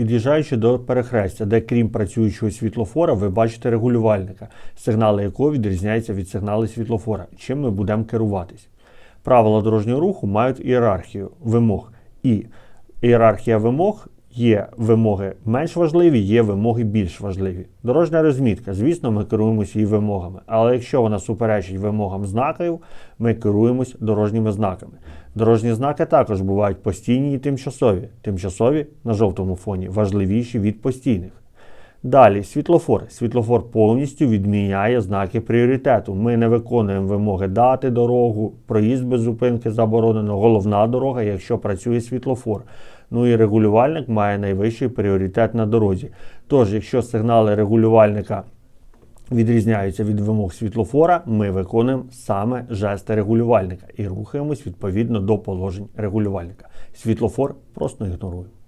Під'їжджаючи до перехрестя, де крім працюючого світлофора, ви бачите регулювальника, сигнали якого відрізняються від сигналу світлофора, чим ми будемо керуватись. Правила дорожнього руху мають ієрархію вимог. І ієрархія вимог є вимоги менш важливі, є вимоги більш важливі. Дорожня розмітка, звісно, ми керуємося її вимогами, але якщо вона суперечить вимогам знаків, ми керуємось дорожніми знаками. Дорожні знаки також бувають постійні і тимчасові. Тимчасові на жовтому фоні важливіші від постійних. Далі світлофор. Світлофор повністю відміняє знаки пріоритету. Ми не виконуємо вимоги дати дорогу, проїзд без зупинки заборонено, головна дорога, якщо працює світлофор. Ну і регулювальник має найвищий пріоритет на дорозі. Тож, якщо сигнали регулювальника відрізняються від вимог світлофора, ми виконуємо саме жести регулювальника і рухаємось відповідно до положень регулювальника. Світлофор просто ігноруємо.